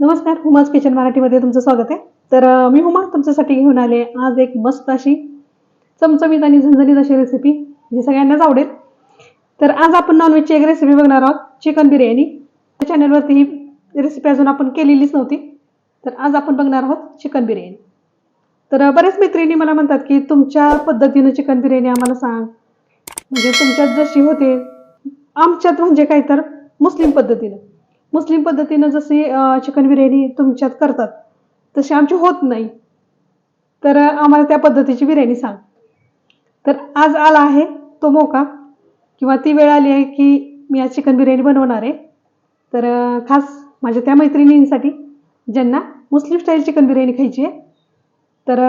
नमस्कार हुमाज किचन मराठीमध्ये तुमचं स्वागत आहे. तर मी हुमा तुमच्यासाठी घेऊन आले आज एक मस्त अशी चमचमीत आणि झणझणीत अशी रेसिपी जी सगळ्यांनाच आवडेल. तर आज आपण नॉनव्हेजची एक रेसिपी बघणार आहोत चिकन बिर्याणी त्या चॅनलवरती ही रेसिपी अजून आपण केलेलीच नव्हती. तर आज आपण बघणार आहोत चिकन बिर्याणी तर बऱ्याच मैत्रिणी मला म्हणतात की तुमच्या पद्धतीनं चिकन बिर्याणी आम्हाला सांग. म्हणजे तुमच्यात जशी होते आमच्यात म्हणजे काय तर मुस्लिम पद्धतीनं. मुस्लिम पद्धतीनं जशी चिकन बिर्याणी तुमच्यात करतात तशी आमची होत नाही. तर आम्हाला त्या पद्धतीची बिर्याणी सांग. तर आज आला आहे तो मोका किंवा ती वेळ आली आहे की मी आज चिकन बिर्याणी बनवणार आहे. तर खास माझ्या त्या मैत्रिणींसाठी ज्यांना मुस्लिम स्टाईल चिकन बिर्याणी खायची आहे तर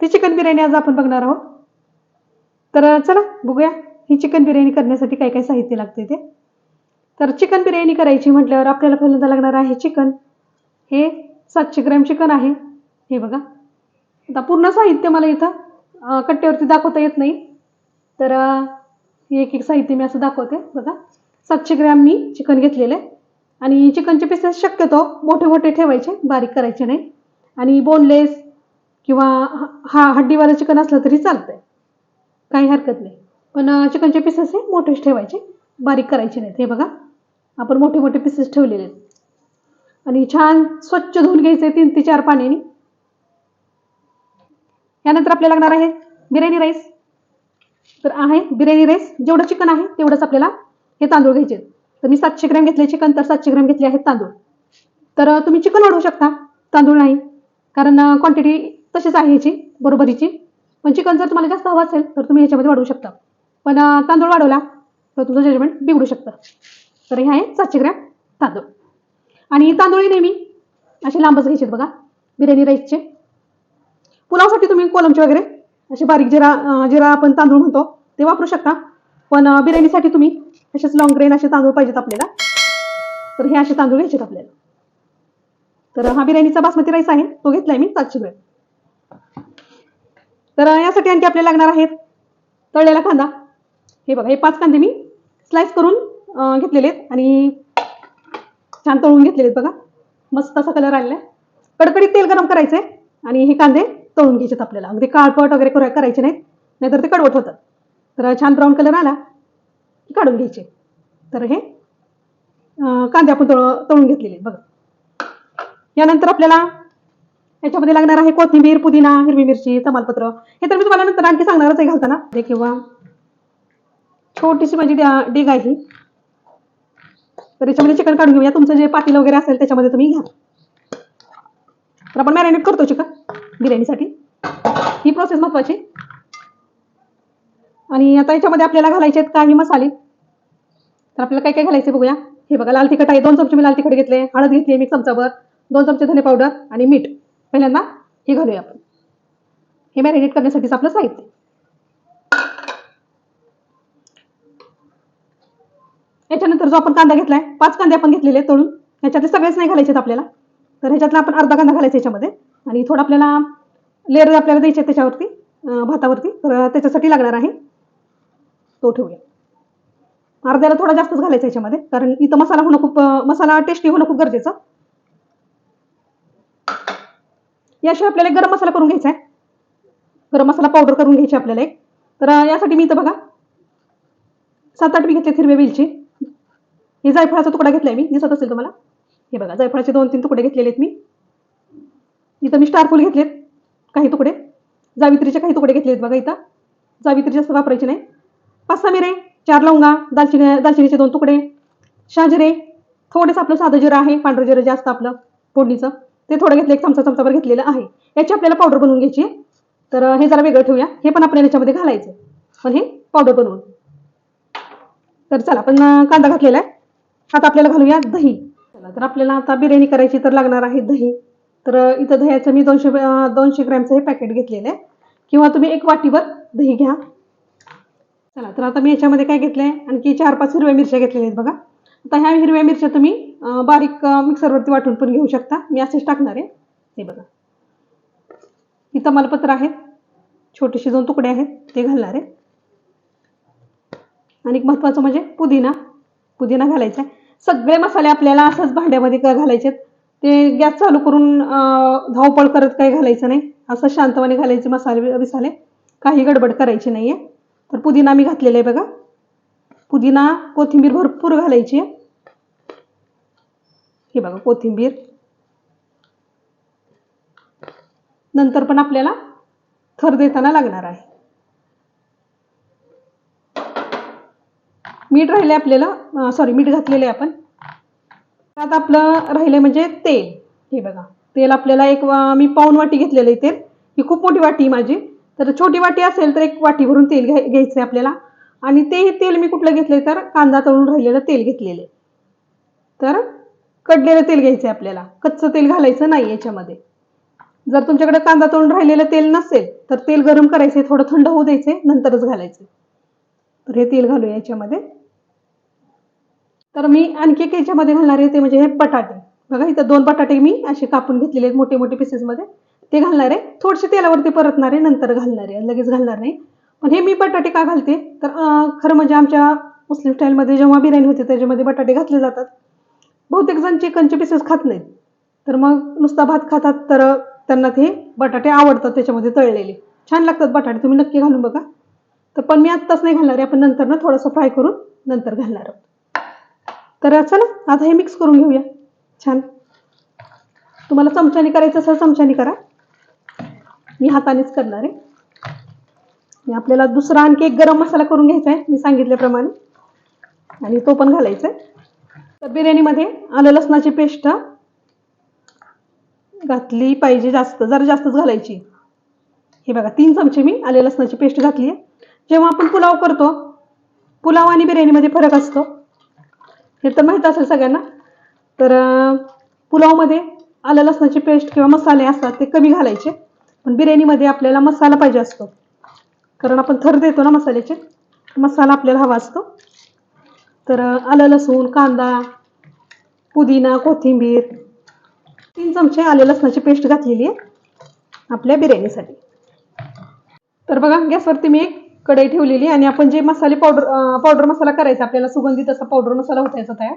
ती चिकन बिर्याणी आज आपण बघणार आहोत. तर चला बघूया ही चिकन बिर्याणी करण्यासाठी काय काय साहित्य लागते ते. तर चिकन बिर्याणी करायची म्हटल्यावर आपल्याला पहिल्यांदा लागणार आहे चिकन हे सातशे ग्रॅम चिकन आहे. हे बघा. आता पूर्ण साहित्य मला इथं कट्ट्यावरती दाखवता येत नाही. तर एक एक साहित्य मी असं दाखवते. बघा. सातशे ग्रॅम मी चिकन घेतलेलं आहे. आणि चिकनचे पीसेस शक्यतो मोठे मोठे ठेवायचे बारीक करायचे नाही. आणि बोनलेस किंवा हा हड्डीवालं चिकन असलं तरी चालतंय. काही हरकत नाही. पण चिकनचे पीसेस हे मोठेच ठेवायचे बारीक करायचे नाहीत. हे बघा. आपण मोठे मोठे पीसेस ठेवलेले आहेत. आणि छान स्वच्छ धुवून घ्यायचे तीन ते चार पाण्याने. यानंतर आपल्याला लागणार आहे बिर्याणी राईस तर आहे बिर्याणी राईस जेवढं चिकन आहे तेवढंच आपल्याला हे तांदूळ घ्यायचे आहेत. तर मी सातशे ग्रॅम घेतले चिकन तर सातशे ग्रॅम घेतले आहेत तांदूळ. तर तुम्ही चिकन वाढवू शकता. तांदूळ नाही. कारण क्वांटिटी तशीच आहे ह्याची बरोबरीची. पण चिकन जर तुम्हाला जास्त हवं असेल तर तुम्ही ह्याच्यामध्ये वाढवू शकता. पण तांदूळ वाढवला तर तुमचं जजमेंट बिघडू शकतं. तर हे आहे सातशे ग्रॅम तांदूळ. आणि तांदूळ नेहमी असे लांबच घ्यायचे बघा बिर्याणी राईसचे पुलावसाठी तुम्ही कोलमचे वगैरे असे बारीक जिरा जिरा आपण तांदूळ म्हणतो ते वापरू शकता. पण बिर्याणीसाठी तुम्ही असेच लॉंग ग्रेन असे तांदूळ पाहिजेत आपल्याला. तर हे असे तांदूळ घ्यायचे आपल्याला. तर हा बिर्याणीचा बासमती राईस आहे तो घेतलाय मी सातशे ग्रॅम. तर यासाठी आणखी आपल्याला लागणार आहेत तळलेला कांदा. हे बघा हे पाच कांदे मी स्लाइस करून घेतलेले आहेत. आणि छान तळून घेतलेले आहेत बघा. मस्त असा कलर आलेला आहे. कडकडीत तेल गरम करायचं आहे आणि हे कांदे तळून घ्यायचे आपल्याला. अगदी काळपट वगैरे करा- करायचे नाहीत. नाहीतर ते कडवट होतात. तर छान ब्राऊन कलर आला की काढून घ्यायचे. तर हे कांदे आपण तळ तळून घेतलेले बघा. यानंतर आपल्याला याच्यामध्ये लागणार आहे कोथिंबीर पुदिना हिरवी मिरची तमालपत्र. हे तर मी तुम्हाला नंतर आणखी सांगणारच आहे घालताना. किंवा छोटीशी माझी डा- आहे ही. तर याच्यामध्ये चिकन काढून घेऊया. तुमचं जे पातील वगैरे असेल त्याच्यामध्ये तुम्ही घ्या. तर आपण मॅरिनेट करतो चिकन बिर्याणीसाठी. ही प्रोसेस महत्वाची. आणि आता याच्यामध्ये आपल्याला घालायचे आहेत काही मसाले. तर आपल्याला काय काय घालायचे बघूया. हे बघा लाल तिखट आहे. दोन चमचे मी लाल तिखट घेतले. हळद घेतली मी चमचाभर दोन चमचे धने पावडर आणि मीठ. पहिल्यांदा हे घालूया आपण. हे मॅरिनेट करण्यासाठीच आपलं साहित्य. याच्यानंतर जो आपण कांदा घेतलाय पाच कांदे आपण घेतलेले तळून. ह्याच्यातले सगळेच नाही घालायचे आपल्याला. तर ह्याच्यातला आपण अर्धा कांदा घालायचा याच्यामध्ये. आणि थोडं आपल्याला लेअर आपल्याला द्यायचे त्याच्यावरती भातावरती तर त्याच्यासाठी लागणार आहे तो ठेवूया. अर्ध्याला थोडा जास्तच घालायचा याच्यामध्ये कारण इथं मसाला होणं खूप मसाला टेस्टी होणं खूप गरजेचं. याशिवाय आपल्याला एक गरम मसाला करून घ्यायचा आहे. गरम मसाला पावडर करून घ्यायची आपल्याला एक. तर यासाठी मी इथं बघा सात आठ मी घेतले हिरव्या वेलची. हे जायफळाचा तुकडा घेतलाय मी दिसत असेल तुम्हाला? हे बघा जायफळाचे दोन तीन तुकडे घेतलेले आहेत मी. इथं मी स्टारफूल घेतलेत काही तुकडे. जावित्रीचे काही तुकडे घेतलेत बघा इथं. जावित्री जास्त वापरायचे नाही. पाच सहा मिरे चार लवंगा दालचिनी दालचिनीचे दोन तुकडे. शहाजिरे थोडेसं आपलं साधं जिरं आहे पांढरं जिरं जास्त आपलं फोडणीचं. ते थोडं घेतलं एक चमचा चमचाभर घेतलेलं आहे. याची आपल्याला पावडर बनवून घ्यायची तर हे जरा वेगळं ठेवूया. हे पण आपल्याला याच्यामध्ये घालायचं. पण हे पावडर बनवून. तर चला आपण कांदा घातलेला आहे. आता आपल्याला घालूया दही. चला तर आपल्याला आता बिर्याणी करायची तर लागणार आहे दही. तर इथं दह्याचं मी दोनशे दोनशे ग्रॅमचं हे पॅकेट घेतलेलं आहे. किंवा तुम्ही एक वाटीवर दही घ्या. चला तर आता मी याच्यामध्ये काय घेतलं आहे आणखी चार पाच हिरव्या मिरच्या घेतलेल्या आहेत बघा. आता ह्या हिरव्या मिरच्या तुम्ही बारीक मिक्सरवरती वाटून पण घेऊ शकता. मी असेच टाकणार आहे. हे बघा. ही तमालपत्र आहेत. छोटेसे दोन तुकडे आहेत. ते घालणार आहे. आणि एक महत्त्वाचं म्हणजे पुदिना. पुदिना घालायचा आहे. सगळे मसाले आपल्याला असंच भांड्यामध्ये काय घालायचे आहेत ते गॅस चालू करून धावपळ करत काही घालायचं नाही. असं शांतपणे घालायचे मसाले बिसाले. काही गडबड करायची आहे तर पुदिना मी घातलेला आहे बघा. पुदिना कोथिंबीर भरपूर घालायची. आहे हे बघा कोथिंबीर. नंतर पण आपल्याला थर देताना लागणार आहे. मीठ राहिले आपल्याला सॉरी मीठ घातलेले आपण. त्यात आपलं राहिलं म्हणजे तेल. हे बघा तेल आपल्याला एक मी पाऊन वाटी घेतलेलं आहे तेल. ही खूप मोठी वाटी आहे माझी. तर छोटी वाटी असेल तर एक वाटी भरून तेल घ्याय घ्यायचं आहे आपल्याला. आणि ते तेल मी कुठलं घेतलं तर कांदा तळून राहिलेलं तेल घेतलेलं आहे तर कडलेलं तेल घ्यायचं आहे आपल्याला. कच्चं तेल घालायचं नाही याच्यामध्ये. जर तुमच्याकडे कांदा तळून राहिलेलं तेल नसेल तर तेल गरम करायचे थोडं थंड होऊ द्यायचे नंतरच घालायचे तर हे तेल घालूया याच्यामध्ये. तर मी आणखी एक याच्यामध्ये घालणार आहे ते म्हणजे हे बटाटे. बघा इथं दोन बटाटे मी असे कापून घेतलेले आहेत मोठे मोठे पीसेसमध्ये ते घालणार आहे. थोडेसे तेलावरती परतणार आहे नंतर घालणार आहे. लगेच घालणार नाही. पण हे मी बटाटे का घालते? तर खरं म्हणजे आमच्या मुस्लिम स्टाईलमध्ये जेव्हा बिर्याणी होते त्याच्यामध्ये बटाटे घातले जातात. बहुतेक जण चिकनचे पीसेस खात नाहीत. तर मग नुसता भात खातात तर त्यांना ते बटाटे आवडतात त्याच्यामध्ये तळलेले. छान लागतात बटाटे तुम्ही नक्की घालून बघा. तर पण मी आत्ताच नाही घालणार आहे आपण नंतर ना थोडंसं फ्राय करून नंतर घालणार आहोत. तर चला आता हे मिक्स करून घेऊया. छान. तुम्हाला चमच्याने करायचं असेल चमच्याने करा. मी हातानेच करणार आहे. आपल्याला दुसरा आणखी एक गरम मसाला करून घ्यायचा आहे मी सांगितल्याप्रमाणे. आणि तो पण घालायचा आहे तर बिर्याणीमध्ये आलं लसणाची पेस्ट. घातली पाहिजे जास्त जरा जास्तच घालायची. हे बघा तीन चमचे मी आले लसणाची पेस्ट घातली आहे जेव्हा आपण पुलाव करतो पुलाव आणि बिर्याणीमध्ये फरक असतो. हे तर माहीत असेल सगळ्यांना. तर पुलावमध्ये आलं लसणाची पेस्ट किंवा मसाले असतात ते कमी घालायचे. पण बिर्याणीमध्ये आपल्याला मसाला पाहिजे असतो. कारण आपण थर देतो ना मसाल्याचे मसाला आपल्याला हवा असतो. तर आलं लसूण कांदा पुदिना कोथिंबीर तीन चमचे आले लसणाची पेस्ट घातलेली आहे आपल्या बिर्याणीसाठी. तर बघा गॅसवरती मी एक कढई ठेवलेली आणि आपण जे मसाले पावडर पावडर मसाला करायचा आपल्याला सुगंधित असा पावडर मसाला होतायचा तयार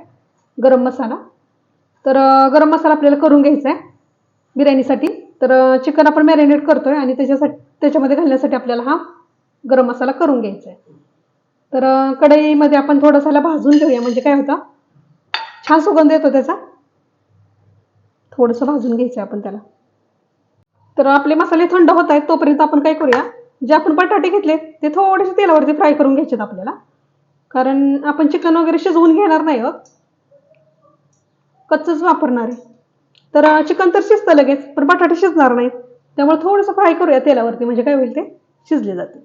गरम मसाला. तर गरम मसाला आपल्याला करून घ्यायचा आहे बिर्याणीसाठी. तर चिकन आपण मॅरिनेट करतोय आणि त्याच्यासाठी त्याच्यामध्ये घालण्यासाठी आपल्याला हा गरम मसाला करून घ्यायचा आहे. तर कढईमध्ये आपण थोडासाला ह्याला भाजून घेऊया. म्हणजे काय होतं? छान सुगंध येतो त्याचा. थोडंसं भाजून घ्यायचं आहे आपण त्याला. तर आपले मसाले थंड होत आहेत तोपर्यंत आपण काय करूया? जे आपण बटाटे घेतले ते थोडेसे तेलावरती फ्राय करून घ्यायचे आपल्याला. कारण आपण चिकन वगैरे शिजवून घेणार नाही आहोत. कच्चच वापरणार आहे. तर चिकन तर शिजतं लगेच पण बटाटे शिजणार नाहीत. त्यामुळे थोडंसं फ्राय करूया तेलावरती म्हणजे काय होईल ते? शिजले जाते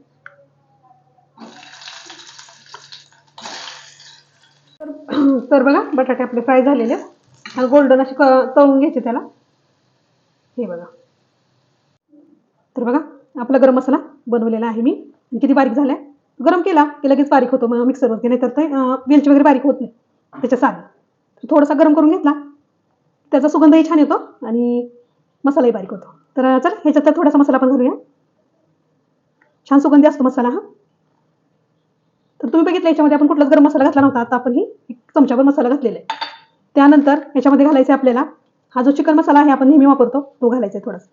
तर- बघा बटाटे आपले फ्राय झालेले. आहेत गोल्डन असे तळून घ्यायचे त्याला. हे बघा. तर बघा आपला गरम मसाला बनवलेला आहे मी. आणि किती बारीक झालाय? गरम केला की लगेच बारीक होतो. मग मिक्सरवरती नाही तर ते वेलची वगैरे बारीक होत नाही. त्याच्या साधी थोडासा गरम करून घेतला. त्याचा सुगंधही छान येतो आणि मसालाही बारीक होतो. तर चल ह्याच्यात तर थोडासा मसाला पण घालूया. छान सुगंधी असतो मसाला हा. तर तुम्ही बघितलं याच्यामध्ये आपण कुठलाच गरम मसाला घातला नव्हता. आता आपण ही एक चमच्यावर मसाला घातलेला आहे. त्यानंतर याच्यामध्ये घालायचा आहे आपल्याला हा जो चिकन मसाला आहे आपण नेहमी वापरतो तो घालायचा आहे थोडासा.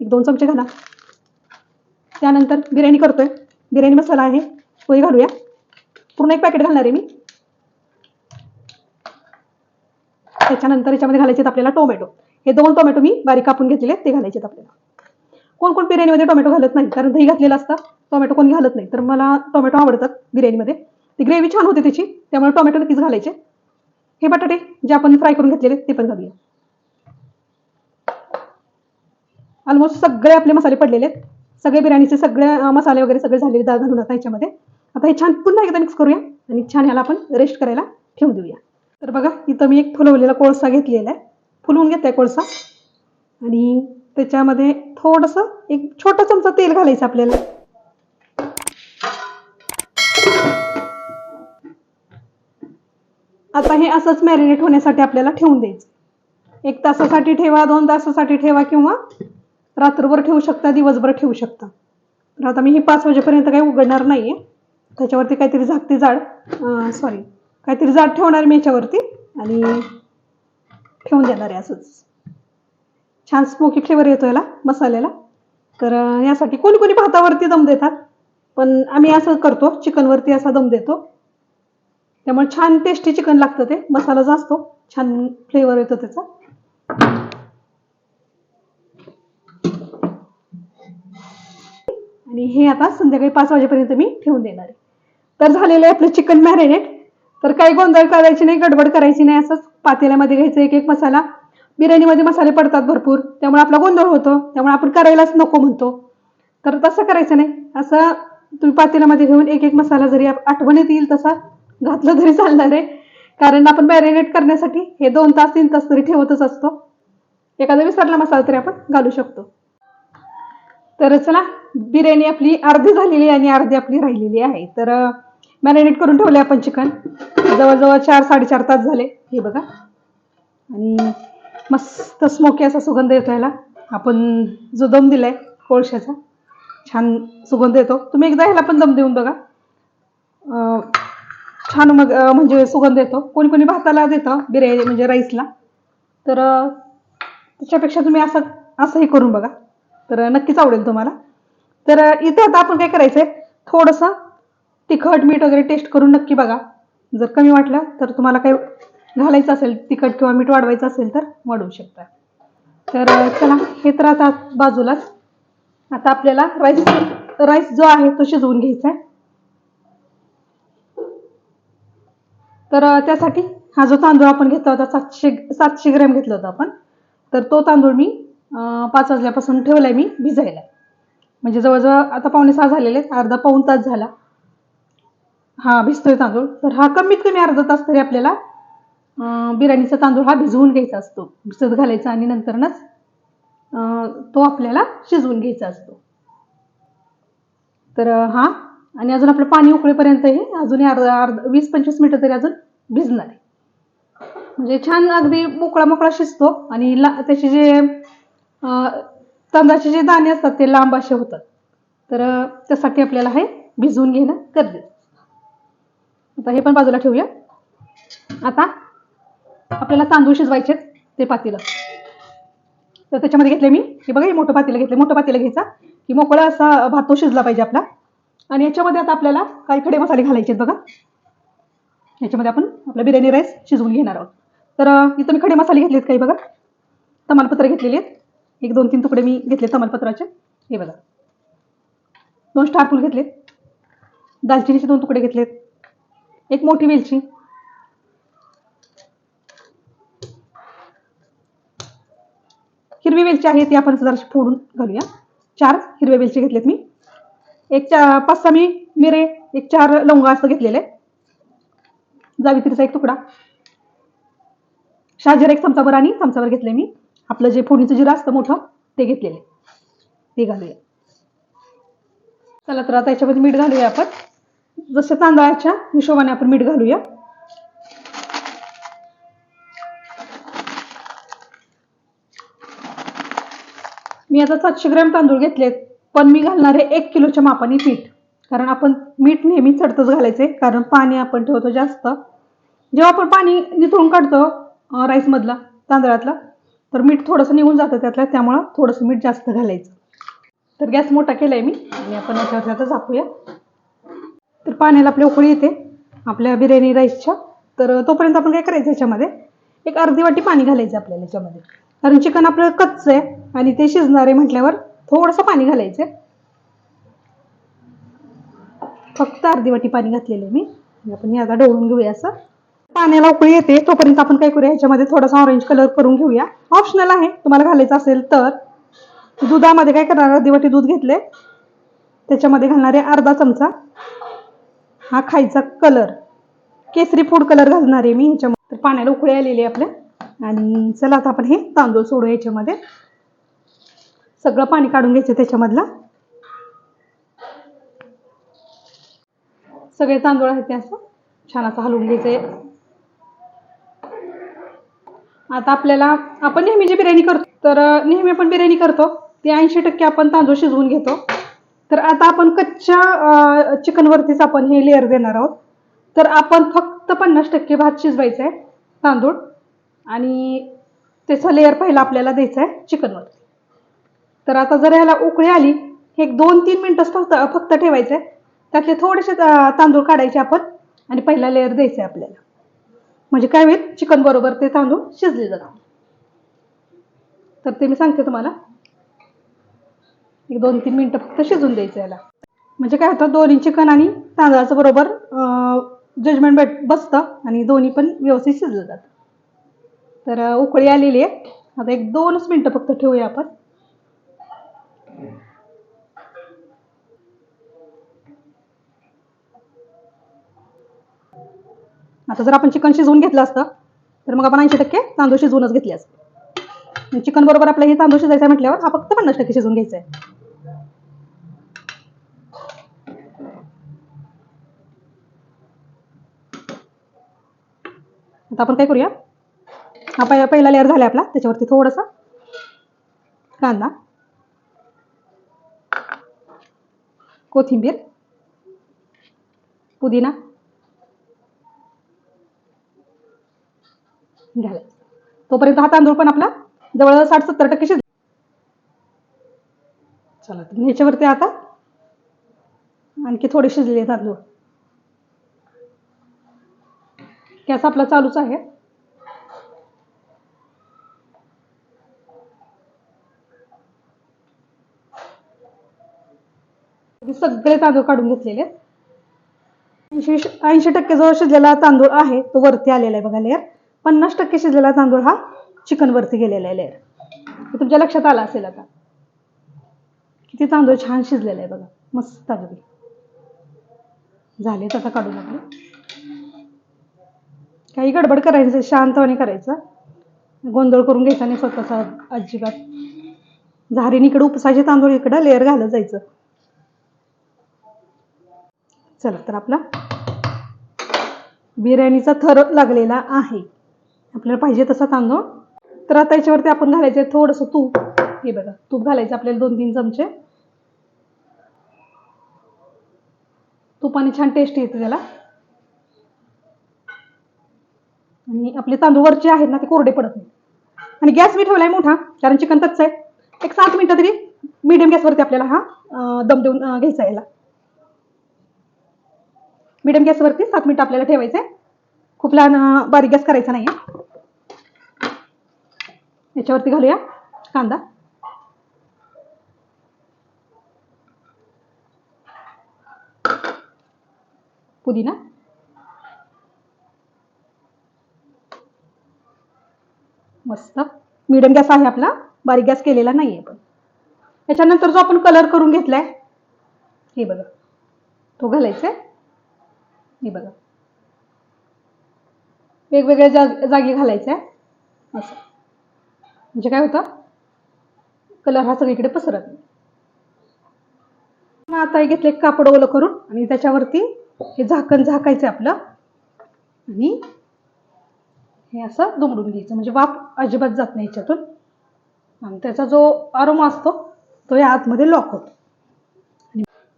एक दोन चमचे घाला. त्यानंतर बिर्याणी करतोय. बिर्याणी मसाला आहे. तोही घालूया. पूर्ण एक पॅकेट घालणार आहे मी. त्याच्यानंतर याच्यामध्ये घालायचे आहेत आपल्याला टोमॅटो. हे दोन टोमॅटो मी बारीक कापून घेतलेले आहेत. ते घालायचे आहेत आपल्याला. कोण कोण बिर्याणीमध्ये टोमॅटो घालत नाही? कारण दही घातलेलं असतं. टोमॅटो कोणी घालत नाही. तर मला टोमॅटो आवडतात बिर्याणीमध्ये. ती ग्रेव्ही छान होते त्याची. त्यामुळे टोमॅटो नक्कीच घालायचे. हे बटाटे जे आपण फ्राय करून घेतलेले ते पण घालूया. ऑलमोस्ट सगळे आपले मसाले पडलेले आहेत. सगळे बिर्याणीचे सगळे मसाले वगैरे सगळे झालेले डाळ घालून आता याच्यामध्ये आता हे छान पुन्हा एकदा मिक्स करूया आणि छान ह्याला आपण रेस्ट करायला ठेवून देऊया. तर बघा इथं मी एक फुलवलेला कोळसा घेतलेला आहे. फुलवून घेतलाय कोळसा. आणि त्याच्यामध्ये थोडंसं एक छोटा चमचा तेल घालायचं आपल्याला. आता हे असंच मॅरिनेट होण्यासाठी आपल्याला ठेवून द्यायचं. एक तासासाठी ठेवा दोन तासासाठी ठेवा किंवा रात्रभर ठेवू शकता दिवसभर ठेवू शकता. तर आता मी हे पाच वाजेपर्यंत काही उघडणार नाही आहे त्याच्यावरती काहीतरी झाकते जाड सॉरी काहीतरी जाड ठेवणार मी याच्यावरती आणि ठेवून देणार आहे असंच. छान स्मोकी फ्लेवर येतो याला मसाल्याला. तर यासाठी कोणी कोणी भातावरती दम देतात. पण आम्ही असं करतो चिकनवरती असा दम देतो. त्यामुळे छान टेस्टी चिकन लागतं ते मसाला जो असतो छान फ्लेवर येतो त्याचा. आणि हे आता संध्याकाळी पाच वाजेपर्यंत मी ठेवून देणार आहे. तर झालेलं आहे आपलं चिकन मॅरिनेट तर काही गोंधळ करायची नाही गडबड करायची नाही असंच पातेल्यामध्ये घ्यायचं एक एक मसाला. बिर्याणीमध्ये मसाले पडतात भरपूर त्यामुळे आपला गोंधळ होतो त्यामुळे आपण करायलाच नको म्हणतो. तर तसं करायचं नाही. असं तुम्ही पातेल्यामध्ये घेऊन एक एक मसाला जरी आठवणीत येईल तसा घातलं तरी चालणार आहे. कारण आपण मॅरिनेट करण्यासाठी हे दोन तास तीन तास तरी ठेवतच असतो. एखादा विसरला मसाला तरी आपण घालू शकतो. तर चला बिर्याणी आपली अर्धी झालेली आहे आणि अर्धी आपली राहिलेली आहे. तर मॅरिनेट करून ठेवले आपण चिकन. जवळजवळ चार साडेचार तास झाले. हे बघा. आणि मस्त स्मोकी असा सुगंध येतो याला. आपण जो दम दिला आहे कोळशाचा छान सुगंध येतो. तुम्ही एकदा ह्याला पण दम देऊन बघा. छान मग म्हणजे सुगंध येतो. कोणी कोणी भाताला देतं बिर्याणी म्हणजे राईसला तर त्याच्यापेक्षा तुम्ही असं असंही करून बघा. तर नक्कीच आवडेल तुम्हाला. तर इथं आता आपण काय करायचंय? थोडंसं तिखट मीठ वगैरे टेस्ट करून नक्की बघा. जर कमी वाटलं तर तुम्हाला काही घालायचं असेल तिखट किंवा मीठ वाढवायचं असेल तर वाढवू शकता. तर चला हे तर आता बाजूलाच. आता आपल्याला राईस राईस जो आहे तो शिजवून घ्यायचा आहे तर त्यासाठी हा जो तांदूळ आपण घेतला होता सातशे सातशे ग्रॅम घेतला होता आपण तर तो तांदूळ मी पाच वाजल्यापासून ठेवलाय मी भिजायला. म्हणजे जवळजवळ आता पावणे सहा झालेले आहेत. अर्धा पाऊण तास झाला. हा भिजतोय तांदूळ. तर हा कमीत कमी अर्धा तास तरी आपल्याला बिर्याणीचा तांदूळ हा भिजवून घ्यायचा असतो. भिजत घालायचा आणि नंतरनच तो आपल्याला शिजवून घ्यायचा असतो. तर हा. आणि अजून आपलं पाणी उकळेपर्यंत हे अजून अर्धा अर्धा वीस पंचवीस मिनटं तरी अजून भिजणार आहे. म्हणजे छान अगदी मोकळा मोकळा शिजतो. आणि ला त्याचे जे तांदळाचे जे दाणे असतात ते लांब असे होतात. तर त्यासाठी आपल्याला हे भिजवून घेणं गरजेचं. आता हे पण बाजूला ठेवूया. आता आपल्याला तांदूळ शिजवायचे ते पातेलं. तर त्याच्यामध्ये घेतले मी. हे बघा हे मोठं पातेलं घेतलं मोठं पातेलं घ्यायचा. की मोकळा असा भात तो शिजला पाहिजे आपला. आणि याच्यामध्ये आता आपल्याला काही खडे मसाले घालायचे बघा. याच्यामध्ये आपण आपला बिर्याणी राईस शिजवून घेणार आहोत. तर इथं मी खडे मसाले घेतलेत काही बघा. तमालपत्र घेतलेले आहेत. एक दोन तीन तुकडे मी घेतले तमालपत्राचे. हे बघा. दोन स्टार फूल घेतलेत. दालचिनीचे दोन तुकडे घेतलेत. एक मोठी वेलची. हिरवी वेलची आहे ती आपण जराशी फोडून घालूया. चार हिरव्या वेलची घेतलेत मी. एक चा पाच सहा मी मिरे एक चार लवंगा असं घेतलेले. जावित्रीचा एक तुकडा. शहाजीरा एक चमचाभर आणि चमचाभर घेतले मी. आपलं जे फोडणीचं जिरं असतं मोठं ते घेतलेले ते घालूया. चला तर आता याच्यामध्ये मीठ घालूया आपण. जसं तांदळाच्या हिशोबाने आपण मीठ घालूया. मी आता सातशे ग्रॅम तांदूळ घेतलेत पण मी घालणार आहे एक किलोच्या मापाने पीठ. कारण आपण मीठ नेहमी चढतच घालायचे कारण पाणी आपण ठेवतो जास्त. जेव्हा आपण पाणी निथळून काढतो राईसमधला तांदळातला तर मीठ थोडंसं निघून जातं त्यातलं त्यामुळं थोडंसं मीठ जास्त घालायचं. तर गॅस मोठा केलाय मी आणि आपण याच्यावरती आता झाकूया. तर पाण्याला आपली उकळी येते आपल्या बिर्याणी राईसच्या. तर तोपर्यंत आपण काय करायचं याच्यामध्ये? एक अर्धी वाटी पाणी घालायचं आपल्याला याच्यामध्ये. कारण चिकन आपलं कच्चं आहे आणि ते शिजणार आहे म्हटल्यावर थोडंसं पाणी घालायचं फक्त अर्धी वाटी पाणी घातलेलं आहे मी. आपण हे आता ढवळून घेऊया असं. पाण्याला उकळी येते. तोपर्यंत आपण काय करूया? ह्याच्यामध्ये थोडासा ऑरेंज कलर करून घेऊया. ऑप्शनल आहे. तुम्हाला घालायचं असेल तर. दुधामध्ये काय करणार? अर्धी वाटी दूध घेतले. त्याच्यामध्ये घालणारे अर्धा चमचा हा खायचा कलर केसरी फूड कलर घालणार आहे मी ह्याच्यामध्ये. तर पाण्याला उकळी आलेली आहे आपल्या. आणि चला आता आपण हे तांदूळ सोडू याच्यामध्ये सगळं पाणी काढून घ्यायचं त्याच्यामधला. सगळे तांदूळ आहेत ते असं. छान असं हलवून घ्यायचं आता आपल्याला आपण नेहमी जी बिर्याणी करतो तर नेहमी आपण बिर्याणी करतो. ते ऐंशी टक्के आपण तांदूळ शिजवून घेतो. तर आता आपण कच्च्या चिकनवरतीच आपण हे लेअर देणार आहोत. तर आपण फक्त पन्नास टक्के भात शिजवायचा आहे तांदूळ. आणि त्याचा लेअर पहिला आपल्याला द्यायचा आहे चिकनवरती. तर आता जर ह्याला उकळी आली एक दोन तीन मिनटंच फक्त फक्त ठेवायचं आहे. त्यातले थोडेसे तांदूळ काढायचे आपण. आणि पहिला लेअर द्यायचा आहे आपल्याला. म्हणजे काय होईल? चिकन बरोबर ते तांदूळ शिजले जातात. तर ते मी सांगते तुम्हाला. एक दोन तीन मिनटं फक्त शिजून द्यायचं याला. म्हणजे काय होतं? दोन्ही चिकन आणि तांदळाचं बरोबर जजमेंट भेट बसतं आणि दोन्ही पण व्यवस्थित शिजलं जातं. तर उकळी आलेली आहे. आता एक दोनच मिनटं फक्त ठेवूया आपण. आता जर आपण चिकन शिजवून घेतलं असतं तर मग आपण ऐंशी टक्के तांदूळ शिजवूनच घेतले असते. चिकन बरोबर आपल्याला हे तांदूळ शिजायचं आहे म्हटल्यावर हा फक्त पन्नास टक्के शिजवून घ्यायचा आहे. आता आपण काय करूया? हा पहि- पहिला लेअर झाला आपला त्याच्यावरती थोडासा कांदा कोथिंबीर पुदिना घालायचं तोपर्यंत हा तांदूळ पण आपला जवळ साठ सत्तर टक्के शिज चला तुम्ही ह्याच्यावरती आता आणखी थोडे शिजले तांदूळ. गॅस आपला चालूच आहे. मी सगळे तांदूळ काढून घेतलेले ऐंशी ऐंशी टक्के जो शिजलेला तांदूळ आहे तो वरती आलेला आहे बघा लेअर पन्नास टक्के शिजलेला तांदूळ हा चिकन वरती गेलेला आहे. लेअर तुमच्या लक्षात आला असेल आता? किती तांदूळ छान शिजलेला आहे बघा. मस्त अगदी. झालेच आता काढून आपले काही गडबड करायचं शांतपणे करायचं. गोंधळ करून घ्यायचा नाही स्वतःचा अजिबात. झारीन इकडे उपसाचे तांदूळ इकडं लेअर घालत जायचं. चला तर आपला बिर्याणीचा थर लागलेला आहे. आपल्याला पाहिजे तसा तांदूळ. तर आता याच्यावरती आपण घालायचं आहे थोडंसं तूप. हे बघा तूप घालायचं आपल्याला दोन तीन चमचे. तुपाने छान टेस्ट येते त्याला. आणि आपले तांदूळ वरचे आहेत ना ते कोरडे पडत नाही आणि गॅस मी ठेवलाय मोठा कारण चिकन तच्च आहे. एक सात मिनटं तरी मीडियम गॅसवरती आपल्याला हा दम देऊन घ्यायचा याला. मीडियम गॅसवरती सात मिनटं आपल्याला ठेवायचं आहे खूप लहान अं, बारीक गॅस करायचा नाही याच्यावरती घालूया कांदा. पुदिना. मस्त. मीडियम गॅस आहे आपला बारीक गॅस केलेला नाही आहे पण. याच्यानंतर जो आपण कलर करून घेतलाय हे बघा. तो घालायचा आहे हे बघा. वेगवेगळ्या जाग जागी घालायचा आहे असं. म्हणजे काय होतं? कलर हा सगळीकडे पसरत नाही. मग आता हे घेतले कापड ओलं करून आणि त्याच्यावरती हे झाकण झाकायचं आहे आपलं. आणि हे असं दुमडून घ्यायचं. म्हणजे वाफ अजिबात जात नाही याच्यातून. आणि त्याचा जो आरोमा असतो तो या आतमध्ये लॉक होतो.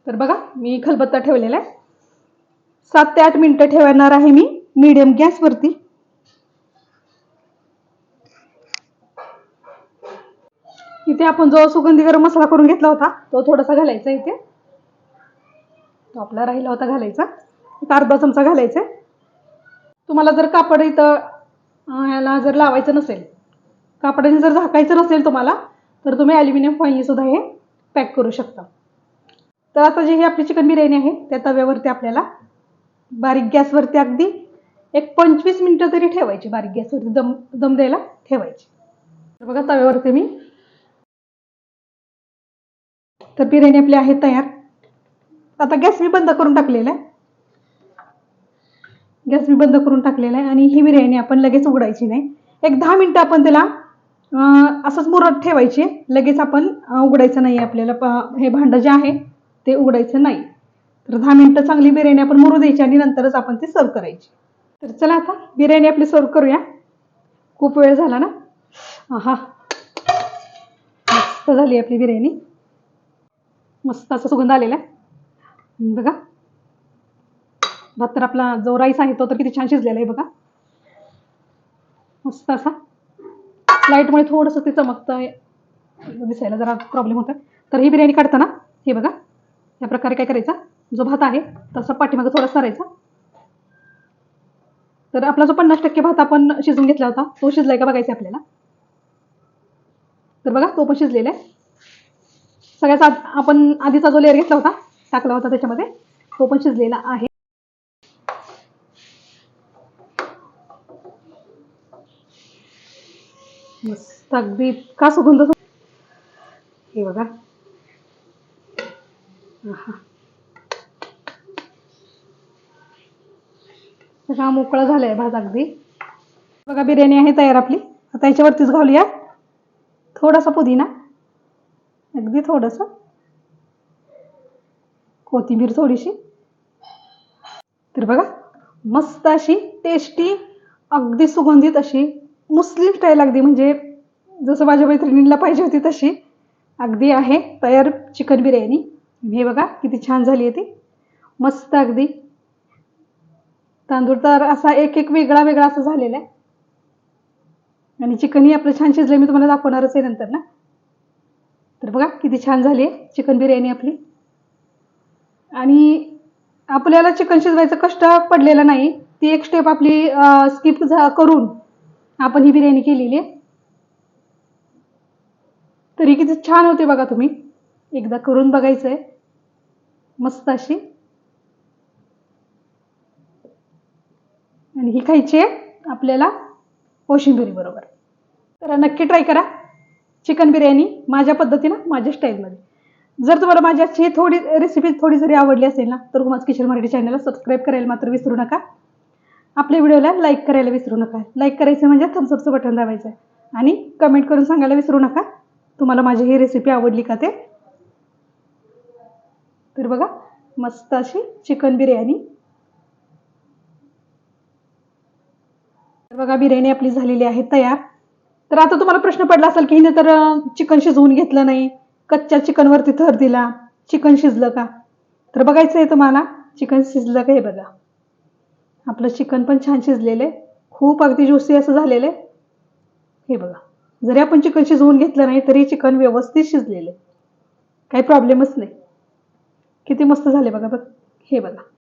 तर बघा मी खलबत्ता ठेवलेला आहे. सात ते आठ मिनिटं ठेवणार आहे मी. मीडियम गॅसवरती इथे आपण जो सुगंधी गरम मसाला करून घेतला होता तो थोडासा घालायचा इथे. तो आपला राहिला होता घालायचा. इथं अर्धा चमचा घालायचा. तुम्हाला जर कापड इथं ह्याला जर लावायचं नसेल कापडाने जर झाकायचं नसेल तुम्हाला तर तुम्ही ॲल्युमिनियम फॉईलने सुद्धा हे पॅक करू शकता. तर आता जी ही आपली चिकन बिर्याणी आहे त्या तव्यावरती आपल्याला बारीक गॅसवरती अगदी एक पंचवीस मिनटं तरी ठेवायची बारीक गॅसवरती दम दम द्यायला ठेवायची. तर बघा तव्यावरती मी तर बिर्याणी आपली आहे तयार. आता गॅस मी बंद करून टाकलेला आहे. गॅस मी बंद करून टाकलेला आहे आणि ही बिर्याणी आपण लगेच उघडायची नाही. एक दहा मिनटं आपण त्याला असंच मुरत ठेवायची. लगेच आपण उघडायचं नाही आपल्याला. हे भांडं जे आहे ते उघडायचं नाही. तर दहा मिनटं चांगली बिर्याणी आपण मुरू द्यायची आणि नंतरच आपण ते सर्व करायची. तर चला आता बिर्याणी आपली सर्व करूया. खूप वेळ झाला ना? हा मस्त झाली आपली बिर्याणी. मस्त असा सुगंध आलेला आहे. बघा. भात तर आपला जो राईस आहे तो तर किती छान शिजलेला आहे बघा. मस्त असा. लाईटमुळे थोडंसं ते चमकतं दिसायला जरा प्रॉब्लेम होता तर ही बिर्याणी काढताना हे बघा. या प्रकारे काय करायचा? जो भात आहे तसा पाठीमागं थोडासा करायचा तर आपला जो पन्नास टक्के भात आपण शिजवून घेतला होता तो शिजलाय का बघायचा आपल्याला? तर बघा तो पण शिजलेला आहे. सगळ्याचा आपण आधीचा जो लेअर घेतला होता टाकला होता त्याच्यामध्ये तो पण शिजलेला आहे. मस्त. अगदी का सुगंध हे बघा. हा सगळा मोकळा झालाय भात अगदी. बघा बिर्याणी आहे तयार आपली. आता याच्यावरतीच घालूया. थोडासा पुदिना. अगदी थोडंसं. कोथिंबीर थोडीशी. तर बघा मस्त अशी टेस्टी अगदी सुगंधित अशी मुस्लिम स्टाईल अगदी. म्हणजे जसं माझ्या मैत्रिणीला पाहिजे होती तशी. अगदी आहे तयार चिकन बिर्याणी. हे बघा किती छान झाली आहे ती. मस्त अगदी. तांदूळ तर असा एक एक वेगळा वेगळा असं झालेला आहे. आणि चिकनही आपलं छान शिजलं मी तुम्हाला दाखवणारच आहे नंतर ना. तर बघा किती छान झाली आहे चिकन बिर्याणी आपली. आणि आपल्याला चिकन शिजवायचं कष्ट पडलेलं नाही. ती एक स्टेप आपली स्किप करून आपण ही बिर्याणी केलेली आहे. तरी किती छान होते बघा तुम्ही. एकदा करून बघायचं आहे मस्त अशी. आणि ही खायची आहे आपल्याला कोशिंबिरी बरोबर. तर नक्की ट्राय करा. चिकन बिर्याणी माझ्या पद्धतीनं माझ्या स्टाईलमध्ये जर तुम्हाला माझी आजची थोडी रेसिपी थोडी जरी आवडली असेल ना तर हुमाच किचन मराठी चॅनलला सबस्क्राईब करायला मात्र विसरू नका. आपल्या व्हिडिओला लाईक करायला विसरू नका. लाईक करायचं म्हणजे थम्सअपचं बटन दाबायचं आहे आणि कमेंट करून सांगायला विसरू नका. तुम्हाला माझी ही रेसिपी आवडली का ते? तर बघा मस्त अशी चिकन बिर्याणी तर बघा बिर्याणी आपली झालेली आहे तयार. तर आता तुम्हाला प्रश्न पडला असेल की हिने तर चिकन शिजवून घेतलं नाही. कच्च्या चिकनवरती थर दिला. चिकन शिजलं का? तर बघायचं आहे तुम्हाला चिकन शिजलं का हे बघा. आपलं चिकन पण छान शिजलेले खूप अगदी ज्युसी असं झालेलं आहे. हे बघा जरी आपण चिकन शिजवून घेतलं नाही तरी चिकन व्यवस्थित शिजलेलं काही प्रॉब्लेमच नाही. किती मस्त झाले बघा बघ. हे बघा.